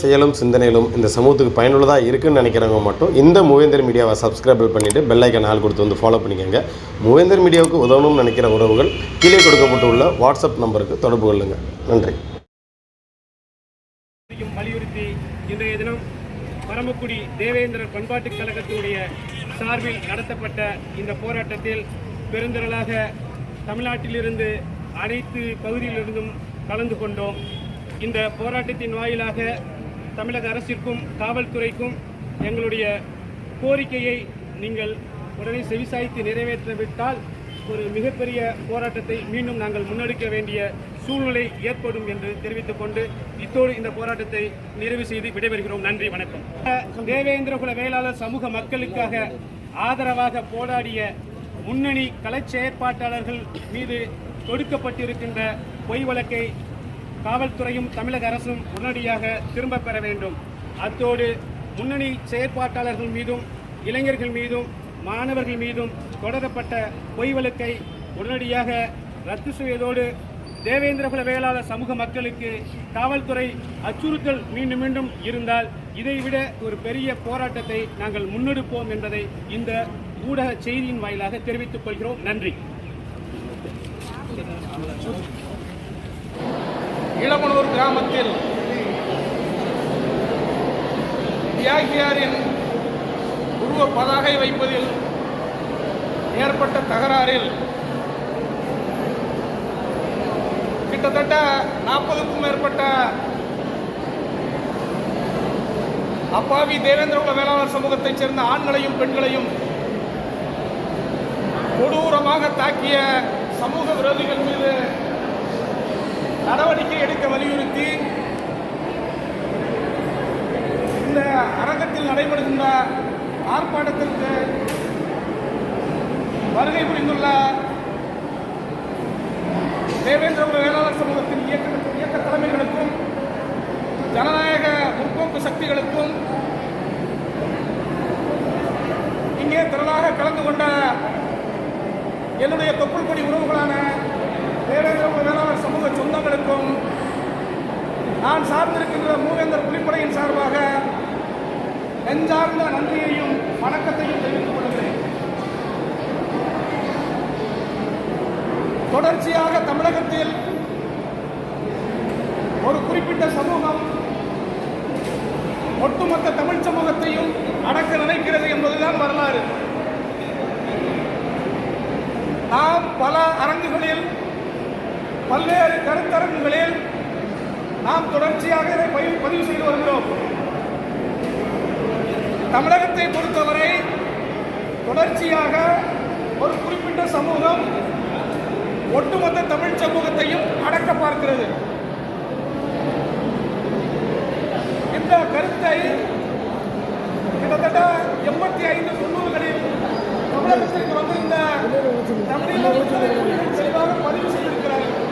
செயலும் சிந்தனையிலும் இந்த சமூகத்துக்கு பயனுள்ளதாக இருக்குன்னு நினைக்கிறவங்க மட்டும் இந்த மூவேந்தர் மீடியாவை சப்ஸ்கிரைப் பண்ணிவிட்டு பெல்லைக்கன் ஆள் கொடுத்து வந்து ஃபாலோ பண்ணிக்கோங்க. மூவேந்தர் மீடியாவுக்கு உதவணும்னு நினைக்கிற உறவுகள் கீழே கொடுக்கப்பட்டுள்ள வாட்ஸ்அப் நம்பருக்கு தொடர்பு கொள்ளுங்கள் நன்றி. வலியுறுத்தி இன்றைய தினம் பரமக்குடி தேவேந்திரர் பண்பாட்டுக் கழகத்தினுடைய சார்பில் நடத்தப்பட்ட இந்த போராட்டத்தில் பெருந்திரளாக தமிழ்நாட்டிலிருந்து அனைத்து பகுதியிலிருந்தும் கலந்து கொண்டோம். இந்த போராட்டத்தின் வாயிலாக தமிழக அரசிற்கும் காவல்துறைக்கும் எங்களுடைய கோரிக்கையை நீங்கள் உடனே செவிசாய்த்து நிறைவேற்றவிட்டால் ஒரு மிகப்பெரிய போராட்டத்தை மீண்டும் நாங்கள் முன்னெடுக்க வேண்டிய சூழ்நிலை ஏற்படும் என்று தெரிவித்துக் கொண்டு இத்தோடு இந்த போராட்டத்தை நிறைவு செய்து விடைபெறுகிறோம். நன்றி வணக்கம். தேவேந்திரகுல வேளாளர் சமூக மக்களுக்காக ஆதரவாக போராடிய முன்னணி கலைச் செயற்பாட்டாளர்கள் மீது தொடுக்கப்பட்டிருக்கின்ற பொய் வழக்கை காவல்துறையும் தமிழக அரசும் உடனடியாக திரும்ப பெற வேண்டும். அத்தோடு முன்னணி செயற்பாட்டாளர்கள் மீதும் இளைஞர்கள் மீதும் மாணவர்கள் மீதும் தொடரப்பட்ட பொய் வழக்கை உடனடியாக ரத்து செய்வதோடு தேவேந்திரகுல வேளாளர் சமூக மக்களுக்கு காவல்துறை அச்சுறுத்தல் மீண்டும் மீண்டும் இருந்தால் இதைவிட ஒரு பெரிய போராட்டத்தை நாங்கள் முன்னெடுப்போம் என்பதை இந்த ஊடக செய்தியின் வாயிலாக தெரிவித்துக் கொள்கிறோம். நன்றி. இளமனூர் கிராமத்தில் தியாகியாரின் உருவ பதாகை வைப்பதில் ஏற்பட்ட தகராறில் கிட்டத்தட்ட நாற்பதுக்கும் மேற்பட்ட அப்பாவி தேவேந்திரகுல வேளாளர் சமூகத்தைச் சேர்ந்த ஆண்களையும் பெண்களையும் கொடூரமாக தாக்கிய சமூக விரோதிகள் மீது நடவடிக்கை எடுக்க வலியுறுத்தி இந்த அரங்கத்தில் நடைபெறுகின்ற ஆர்ப்பாட்டத்திற்கு வருகை புரிந்துள்ள தேவேந்திர வேளாளர் சமூகத்தின் இயக்க இயக்க தலைமைகளுக்கும் ஜனநாயக முற்போக்கு சக்திகளுக்கும் இங்கே திரளாக கலந்து கொண்ட என்னுடைய தொப்புள் கொடி உறவுகளான தேவேந்திர வேளாளர் சமூக சொந்தங்களுக்கும் நான் சார்ந்திருக்கின்ற மூவேந்தர் புலிப்படையின் சார்பாக நெஞ்சார்ந்த நன்றியையும் வணக்கத்தையும் தெரிவித்துக் கொள்கிறேன். தொடர்ச்சியாக தமிழகத்தில் ஒரு குறிப்பிட்ட சமூகம் ஒட்டுமொத்த தமிழ் சமூகத்தையும் அடக்க நினைக்கிறது என்பதுதான் வரலாறு. நாம் பல அரங்குகளில் பல்வேறு கருத்தரங்குகளில் நாம் தொடர்ச்சியாக இதை பதிவு- செய்து வருகிறோம். தமிழகத்தை பொறுத்தவரை தொடர்ச்சியாக ஒரு குறிப்பிட்ட சமூகம் ஒட்டுமொத்த தமிழ் சமூகத்தையும் அடக்க பார்க்கிறது. இந்த கருத்தை கிட்டத்தட்ட எண்பத்தி ஐந்து தொண்ணூறுகளில் தமிழகத்திற்கு வந்திருந்த இந்த விடுதலை புலிகள் பதிவு செய்திருக்கிறார்கள்.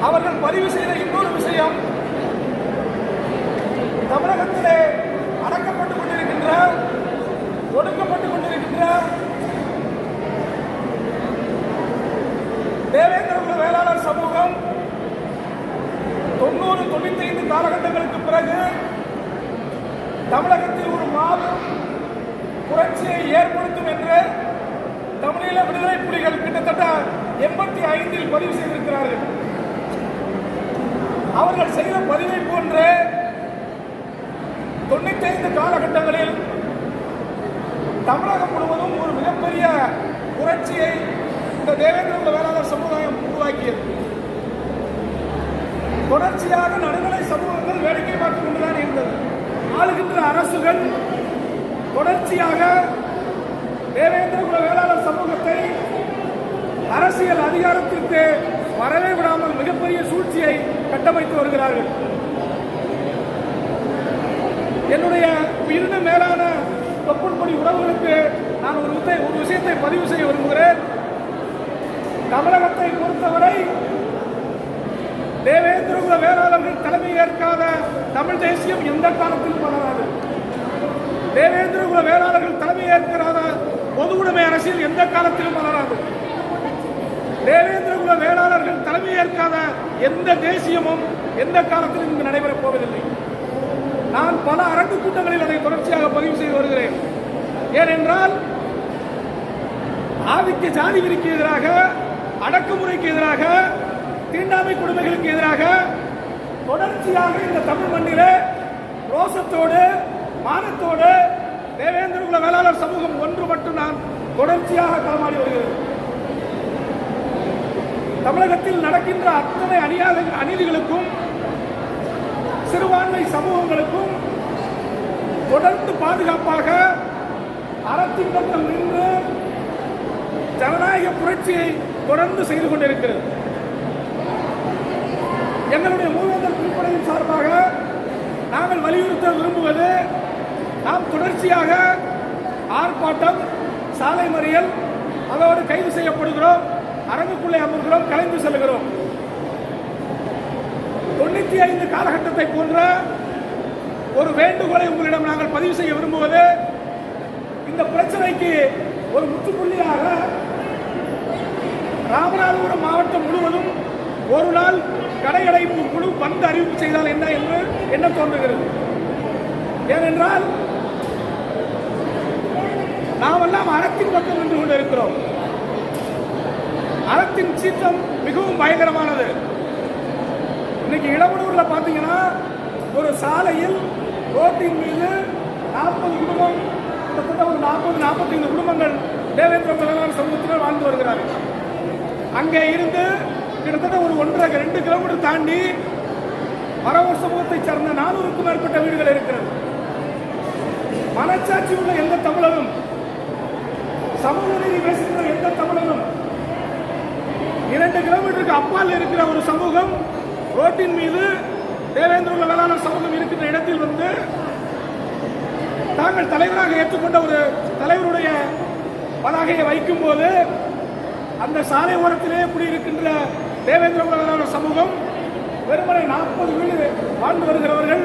அவர்கள் பதிவு செய்த இன்னொரு விஷயம். தமிழகத்திலே அடக்கப்பட்டுக் கொண்டிருக்கின்ற ஒடுக்கப்பட்டுக் கொண்டிருக்கின்ற தேவேந்திர வேளாளர் சமூகம் தொண்ணூறு தொண்ணூத்தி ஐந்து காலகட்டங்களுக்கு பிறகு தமிழகத்தில் ஒரு மாபெரும் புரட்சியை ஏற்படுத்தும் என்று தமிழீழ விடுதலை புலிகள் கிட்டத்தட்ட எண்பத்தி ஐந்தில் பதிவு செய்திருக்கிறார்கள். அவர்கள் செய்த பதிவை போன்று தொண்ணூத்தி ஐந்து காலகட்டங்களில் தமிழகம் முழுவதும் ஒரு மிகப்பெரிய புரட்சியை இந்த தேவேந்திர வேளாளர் சமுதாயம் உருவாக்கியது. தொடர்ச்சியாக நடுநிலை சமூகங்கள் வேடிக்கை பார்த்துக் கொண்டுதான் இருந்தது. ஆளுகின்ற அரசுகள் தொடர்ச்சியாக தேவேந்திர குல வேளாளர் சமூகத்தை அரசியல் அதிகாரத்திற்கு வரவே விடாமல் மிகப்பெரிய சூழ்ச்சியை கட்டமைத்து வருகிறார்கள். என்னுடைய உயிரின மேலான தொப்புள்படி உறவுகளுக்கு நான் ஒரு ஒரு விஷயத்தை பதிவு செய்ய விரும்புகிறேன். தமிழகத்தை பொறுத்தவரை தேவேந்திரகுல வேளாளர்கள் தலைமை ஏற்காத தமிழ் தேசியம் எந்த காலத்திலும் வளராது. தேவேந்திரகுல வேளாளர்கள் தலைமை ஏற்கிறாத பொது உடைமை அரசியல் எந்த காலத்திலும் வளராது. தேவேந்திரகுல வேளாளர்கள் தலைமையேற்காத எந்த தேசியமும் எந்த காலத்திலும் இங்கு நடைபெறப் போவதில்லை. நான் பல அரங்கு கூட்டங்களில் அதை தொடர்ச்சியாக பதிவு செய்து வருகிறேன். ஏனென்றால் ஆதிக்க ஜாதிகளுக்கு எதிராக அடக்குமுறைக்கு எதிராக தீண்டாமை கொடுமைகளுக்கு எதிராக தொடர்ச்சியாக இந்த தமிழ் மண்ணிலே ரோசத்தோடு மானத்தோடு தேவேந்திரகுல வேளாளர் சமூகம் ஒன்று மட்டும் நான் தொடர்ச்சியாக களமாடி வருகிறது தமிழகத்தில் நடக்கின்ற அத்தனை அநியாத அநீதிகளுக்கும் சிறுபான்மை சமூகங்களுக்கும் தொடர்ந்து பாதுகாப்பாக அறத்தின் பக்கம் நின்று ஜனநாயக புரட்சியை தொடர்ந்து செய்து கொண்டிருக்கிறது. எங்களுடைய மூவேந்தர் குறிப்படையின் சார்பாக நாங்கள் வலியுறுத்த விரும்புவது நாம் தொடர்ச்சியாக ஆர்ப்பாட்டம் சாலை மறியல் அதோடு கைது செய்யப்படுகிறோம். அரங்குக்குள்ளே அமர்கிறோம் கலைந்து செல்கிறோம். தொண்ணூத்தி ஐந்து காலகட்டத்தை போன்ற ஒரு வேண்டுகோளை உங்களிடம் நாங்கள் பதிவு செய்ய விரும்புவது இந்த பிரச்சனைக்கு ஒரு முற்றுப்புள்ளியாக ராமநாதபுரம் மாவட்டம் முழுவதும் ஒரு நாள் கடையடைப்பு குழு பந்து அறிவிப்பு செய்தால் என்ன என்று என்ன தோன்றுகிறது? ஏனென்றால் நாமெல்லாம் அறத்தின் பக்கம் நின்று கொண்டிருக்கிறோம். அறத்தின் சீற்றம் மிகவும் பயங்கரமானது. இன்னைக்கு இடவனூர்ல பாத்தீங்கன்னா ஒரு சாலையில் ரோட்டின் மீது நாற்பது குடும்பம் கிட்டத்தட்ட ஒரு நாற்பது நாற்பத்தைந்து குடும்பங்கள் தேவேந்திர தலைவர் சமூகத்தினர் வாழ்ந்து வருகிறார்கள். அங்கே இருந்து கிட்டத்தட்ட ஒரு ஒன்றரை ரெண்டு கிலோமீட்டர் தாண்டி மரவர் சமூகத்தை சார்ந்த நானூறுக்கும் மேற்பட்ட வீடுகள் இருக்கிறது. மனச்சாட்சி உள்ள எந்த தமிழரும் சமூக நீதி பேசுகிற எந்த தமிழரும் இரண்டு கிலோமீட்டருக்கு அப்பால் இருக்கிற ஒரு சமூகம் ரோட்டின் மீது தேவேந்திர உள்ள வேளாண் சமூகம் இருக்கின்ற இடத்தில் வந்து தாங்கள் தலைவராக ஏற்றுக்கொண்ட ஒரு தலைவருடைய பலகையை வைக்கும் போது அந்த சாலை ஓரத்திலே குடியிருக்கின்ற தேவேந்திர உள்ள சமூகம் வெறுமனை நாற்பது வீடு வாழ்ந்து வருகிறவர்கள்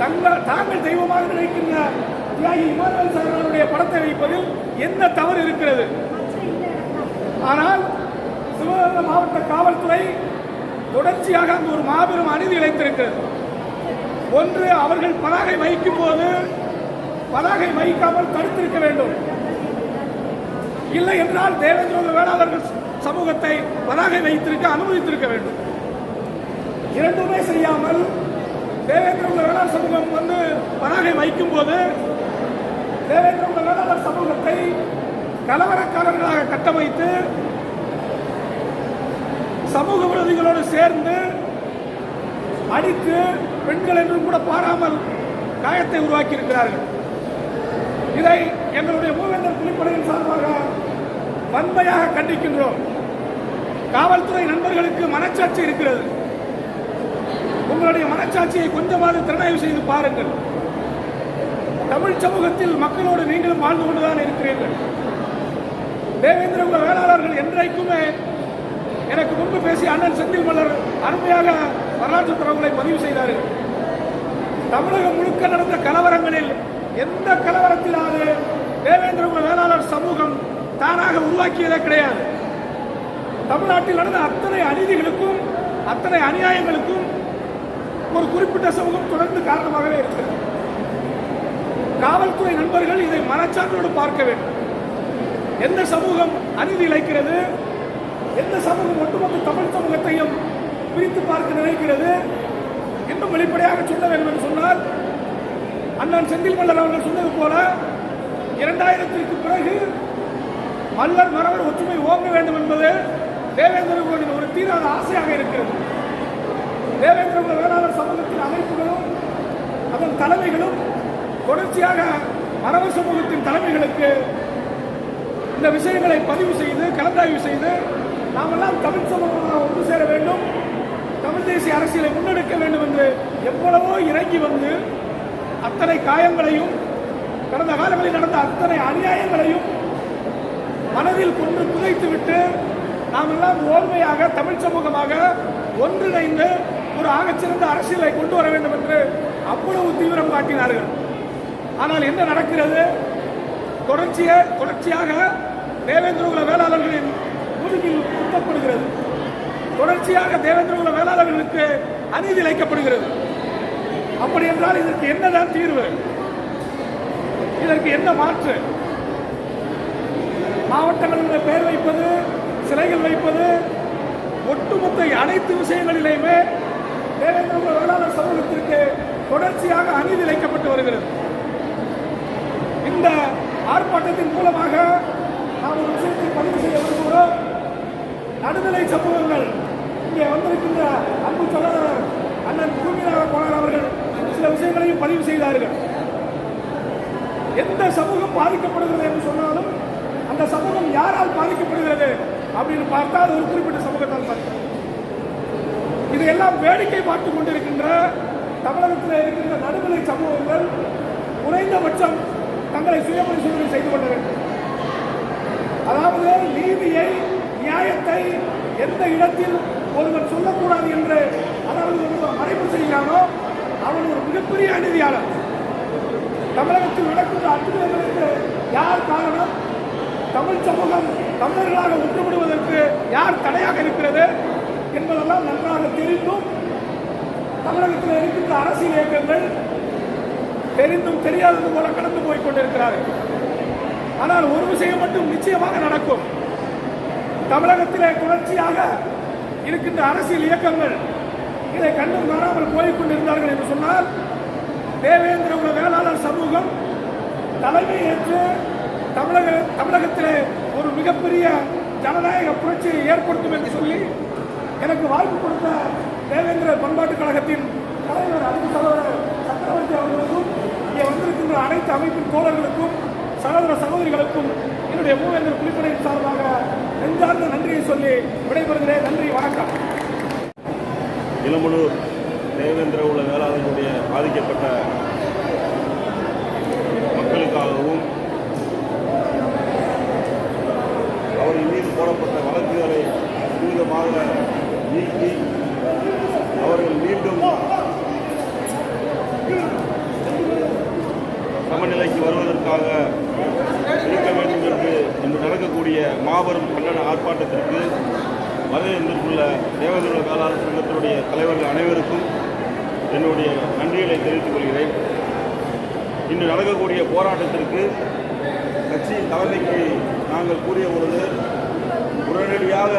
தங்கள் தாங்கள் தெய்வமாக நினைக்கின்ற தியாகி இமானுவல் சாரனுடைய படத்தை வைப்பதில் என்ன தவறு இருக்கிறது? ஆனால் சிவகங்கை மாவட்ட காவல்துறை தொடர்ச்சியாக அங்கு ஒரு மாபெரும் அநீதி இழைத்திருக்கிறது. ஒன்று அவர்கள் பதாகை வைக்கும் போது பதாகை வைக்காமல் தடுத்திருக்க வேண்டும். இல்லை என்றால் தேவேந்திர வேளாளர்கள் சமூகத்தை பதாகை வைத்திருக்க அனுமதித்திருக்க வேண்டும். இரண்டுமே செய்யாமல் தேவேந்திர வேளாண் சமூகம் வந்து பதாகை வைக்கும் போது தேவேந்திர வேளாளர் சமூகத்தை கலவரக்காரர்களாக கட்டமைத்து சமூக விரோதிகளோடு சேர்ந்து அடித்து பெண்கள் என்றும் கூட பாராமல் காயத்தை உருவாக்கி இருக்கிறார்கள் இதை எங்களுடைய மூவேந்தர் புலிப்படையின் சார்பாக வன்மையாக கண்டிக்கின்றோம். காவல்துறை நண்பர்களுக்கு மனச்சாட்சி இருக்கிறது. உங்களுடைய மனச்சாட்சியை கொஞ்சமாவது திறனாய்வு செய்து பாருங்கள். தமிழ் சமூகத்தில் மக்களோடு நீங்களும் வாழ்ந்து கொண்டுதான் இருக்கிறீர்கள். தேவேந்திர குல வேளாளர்கள் என்றைக்குமே எனக்கு முன்பு பேசிய அண்ணன் செந்தில் மலர் அருமையாக வரலாற்று தரவுகளை பதிவு செய்தார்கள் தமிழகம் முழுக்க நடந்த கலவரங்களில் எந்த கலவரத்திலாவது தேவேந்திர வேளாளர் சமூகம் தானாக உருவாக்கியதே கிடையாது. தமிழ்நாட்டில் நடந்த அத்தனை அநீதிகளுக்கும் அத்தனை அநியாயங்களுக்கும் ஒரு குறிப்பிட்ட சமூகம் தொடர்ந்து காரணமாகவே இருக்கிறது. காவல்துறை நண்பர்கள் இதை மனச்சான்றோடு பார்க்க வேண்டும். எந்த சமூகம் அநீதி இழைக்கிறது எந்த சமூகம் ஒட்டுமொத்த தமிழ் சமூகத்தையும் பிரித்து பார்க்க நினைக்கிறது இன்னும் வெளிப்படையாக சொல்ல வேண்டும் என்று சொன்னால் அண்ணன் செந்தில் மல்லர் அவர்கள் சொன்னது போல இரண்டாயிரத்திற்கு பிறகு மல்லர் மரவர் ஒற்றுமை ஓங்க வேண்டும் என்பது தேவேந்திரகுலனின் ஒரு தீராத ஆசையாக இருக்கிறது. தேவேந்திரகுல வேளாளர் சமூகத்தின் அமைப்புகளும் அதன் தலைமைகளும் தொடர்ச்சியாக மரவ சமூகத்தின் தலைமைகளுக்கு இந்த விஷயங்களை பதிவு செய்து கலந்தாய்வு செய்து நாமெல்லாம் தமிழ் சமூகமாக ஒன்று சேர வேண்டும். தமிழ் தேசிய அரசியலை முன்னெடுக்க வேண்டும் என்று எவ்வளவோ இறங்கி வந்து அத்தனை காயங்களையும் கடந்த காலங்களில் நடந்த அத்தனை அநியாயங்களையும் மனதில் கொண்டு புதைத்துவிட்டு நாம் எல்லாம் ஓர்மையாக தமிழ் சமூகமாக ஒன்றிணைந்து ஒரு ஆகச்சிறந்த அரசியலை கொண்டு வர வேண்டும் என்று அவ்வளவு தீவிரம் காட்டினார்கள். ஆனால் என்ன நடக்கிறது? தொடர்ச்சிய தொடர்ச்சியாக தேவேந்திரகுல வேளாளர்களின் பத்திரிகையில் குத்தப்படுகிறது தொடர்ச்சியாக தேவேந்திர குல வேளாளர்களுக்கு அநீதி இழைக்கப்படுகிறது. அப்படி என்றால் இதற்கு என்னதான் தீர்வு? இதற்கு என்ன மாற்று? மாவட்டங்களில் பெயர் வைப்பது சிலைகள் வைப்பது ஒட்டுமொத்த அனைத்து விஷயங்களிலேயுமே தேவேந்திர குல வேளாளர் சமூகத்திற்கு தொடர்ச்சியாக அநீதி இழைக்கப்பட்டு வருகிறது. இந்த ஆர்ப்பாட்டத்தின் மூலமாக நாம் ஒரு விஷயத்தை பதிவு செய்ய விரும்புகிறோம். நடுநிலை சமூகங்கள். இங்கே வந்திருக்கின்ற அன்பு சகோதரர் அண்ணன் பூமிநாத போனார் அவர்கள் சில விஷயங்களையும் பதிவு செய்தார்கள். எந்த சமூகம் பாதிக்கப்படுகிறது என்று சொன்னாலும் அந்த சமூகம் யாரால் பாதிக்கப்படுகிறது அப்படின்னு பார்த்தா அது ஒரு குறிப்பிட்ட சமூகத்தால் பாதிக்கப்படுகிறது. இதையெல்லாம் வேடிக்கை பார்த்துக் கொண்டிருக்கின்ற தமிழகத்தில் இருக்கின்ற நடுநிலை சமூகங்கள் குறைந்தபட்சம் தங்களை சுயபரிசோதனை செய்து கொள்ள வேண்டும். அதாவது நீதியை நியாயத்தை எந்த இடத்தில் ஒருவர் சொல்லக்கூடாது என்று அதாவது ஒருவர் மறைப்பு செய்கிறானோ அவன் ஒரு மிகப்பெரிய அநீதியாளர். தமிழகத்தில் நடக்கின்ற அத்துமீறலுக்கு யார் காரணம்? தமிழ் சமூகம் தமிழர்களாக ஒன்றுபடுவதற்கு யார் தடையாக இருக்கிறது என்பதெல்லாம் நன்றாக தெரிந்தும் தமிழகத்தில் இருக்கின்ற அரசியல் இயக்கங்கள் தெரிந்தும் தெரியாதது போல கடந்து போய் கொண்டிருக்கிறார்கள். ஆனால் ஒரு விஷயம் மட்டும் நிச்சயமாக நடக்கும். தமிழகத்திலே தொடர்ச்சியாக இருக்கின்ற அரசியல் இயக்கங்கள் இதை கண்டும் காணாமல் போய்கொண்டிருந்தார்கள் என்று சொன்னால் தேவேந்திர உள்ள வேளாளர் சமூகம் தலைமை ஏற்று தமிழக தமிழகத்திலே ஒரு மிகப்பெரிய ஜனநாயக புரட்சியை ஏற்படுத்தும் என்று சொல்லி எனக்கு வாய்ப்பு கொடுத்த தேவேந்திர பண்பாட்டுக் கழகத்தின் தலைவர் அன்பு சகோதரர் சக்கரவர்த்தி அவர்களுக்கும் இங்கே வந்திருக்கின்ற அனைத்து அமைப்பின் தோழர்களுக்கும் சகோதர சகோதரிகளுக்கும் என்னுடைய மூவேந்தர் குளிப்படையின் சார்பாக நெஞ்சார்ந்த நன்றியை சொல்லி விடைபெறுகிறேன். நன்றி வணக்கம். இளமனூர் தேவேந்திர உள்ள வேளாளர்களுடைய பாதிக்கப்பட்ட மக்களுக்காகவும் அவரின் மீது போடப்பட்ட வழக்குகளை துரிதமாக நீக்கி அவர்கள் மீண்டும் சமநிலைக்கு வருவதற்காக இருக்க வேண்டும் என்று இன்று நடக்கக்கூடிய மாபெரும் கண்டன ஆர்ப்பாட்டத்திற்கு மதுரை வந்திருக்குள்ள தேவதுள்ள வேளாளர் சங்கத்தினுடைய தலைவர்கள் அனைவருக்கும் என்னுடைய நன்றிகளை தெரிவித்துக் கொள்கிறேன். இன்று நடக்கக்கூடிய போராட்டத்திற்கு கட்சியின் தலைமைக்கு நாங்கள் கூறிய பொழுது உடனடியாக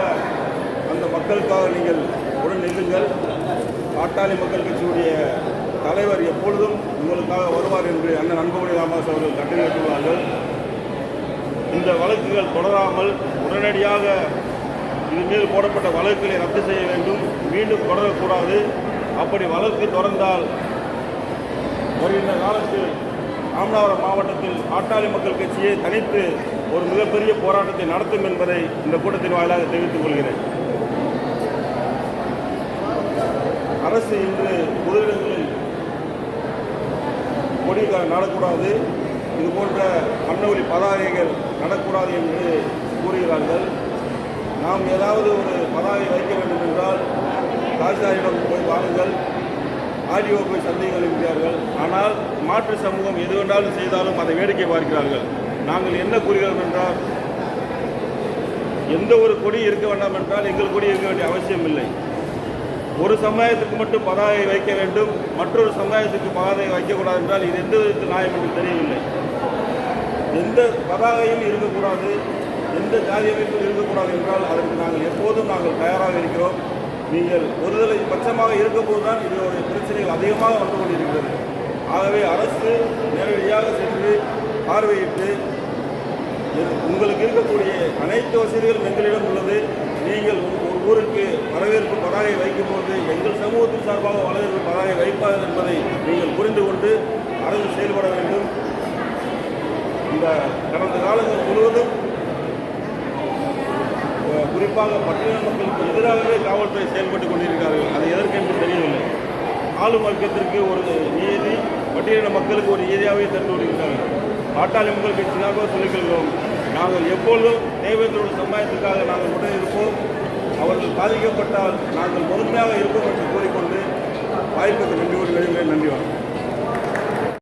அந்த மக்களுக்காக நீங்கள் உடன் நில்லுங்கள். பாட்டாளி மக்கள் கட்சியுடைய தலைவர் எப்பொழுதும் உங்களுக்காக வருவார் என்று அண்ணன் அன்புமணி ராமதாஸ் அவர்கள் கட்டளையிட்டுள்ளார்கள் இந்த வழக்குகள் தொடராமல் உடனடியாக இது மேல் போடப்பட்ட வழக்குகளை ரத்து செய்ய வேண்டும். மீண்டும் தொடரக்கூடாது. அப்படி வளர்ச்சி தொடர்ந்தால் வருகின்ற காலத்தில் ராமநாதபுரம் மாவட்டத்தில் பாட்டாளி மக்கள் கட்சியை தனித்து ஒரு மிகப்பெரிய போராட்டத்தை நடத்தும் என்பதை இந்த கூட்டத்தின் வாயிலாக தெரிவித்துக் கொள்கிறேன். அரசு இன்று பொதுவிடங்களில் கொடி நடக்கூடாது. இது போன்ற வண்ணொலி பதாகைகள் நடக்கூடாது என்று கூறுகிறார்கள். நாம் ஏதாவது ஒரு பதாகை வைக்க வேண்டும் என்றால் தாசில்தாரிடம் போய் வாங்குங்கள் ஆடியோ போய் சந்தைகள் இருக்கிறார்கள் ஆனால் மாற்று சமூகம் எது வேண்டாலும் செய்தாலும் அதை வேடிக்கை பார்க்கிறார்கள். நாங்கள் என்ன கூறுகிறோம் என்றால் எந்த ஒரு கொடி இருக்க வேண்டாம் என்றால் எங்கள் கொடி இருக்க வேண்டிய அவசியம் இல்லை. ஒரு சமுதாயத்துக்கு மட்டும் பதாகை வைக்க வேண்டும். மற்றொரு சமுதாயத்துக்கு பதாகை வைக்கக்கூடாது என்றால் இது எந்த விதத்தில் நியாயம் என்று தெரியவில்லை. எந்த பதாகையும் இருக்கக்கூடாது. எந்த ஜாதி அமைப்பும் இருக்கக்கூடாது என்றால் அதற்கு நாங்கள் எப்போதும் நாங்கள் தயாராக இருக்கிறோம். நீங்கள் ஒருதலை பட்சமாக இருக்கும்போது தான் இது பிரச்சனைகள் அதிகமாக வந்து கொண்டிருக்கிறது. ஆகவே அரசு நேரடியாக சென்று பார்வையிட்டு உங்களுக்கு இருக்கக்கூடிய அனைத்து வசதிகளும் எங்களிடம் உள்ளது. நீங்கள் ஒரு ஊருக்கு வரவேற்பு பதாகை வைக்கும்போது எங்கள் சமூகத்தின் சார்பாக வரவேற்பு பதாகை வைப்பார்கள் என்பதை நீங்கள் புரிந்து கொண்டு அரசு செயல்பட வேண்டும். இந்த கடந்த காலங்கள் முழுவதும் குறிப்பாக பட்டியல மக்களுக்கு எதிராகவே காவல்துறை செயல்பட்டு கொண்டிருக்கிறார்கள். அது எதற்கென்று தெரியவில்லை. ஆளும் வர்க்கத்திற்கு ஒரு நீதி பட்டியலின மக்களுக்கு ஒரு நீதியாகவே தந்து வருகிறார்கள் பாட்டாளி மக்கள் கட்சியாக சொல்லிக்கொள்கிறோம் நாங்கள் எப்பொழுதும் தேவேந்திரோட சமுதாயத்துக்காக நாங்கள் உடன் இருப்போம். அவர்கள் பாதிக்கப்பட்டால் நாங்கள் முதன்மையாக இருப்போம் என்று கூறிக்கொண்டு வாய்ப்புக்கு நன்றி ஒரு நன்றி வணக்கம்.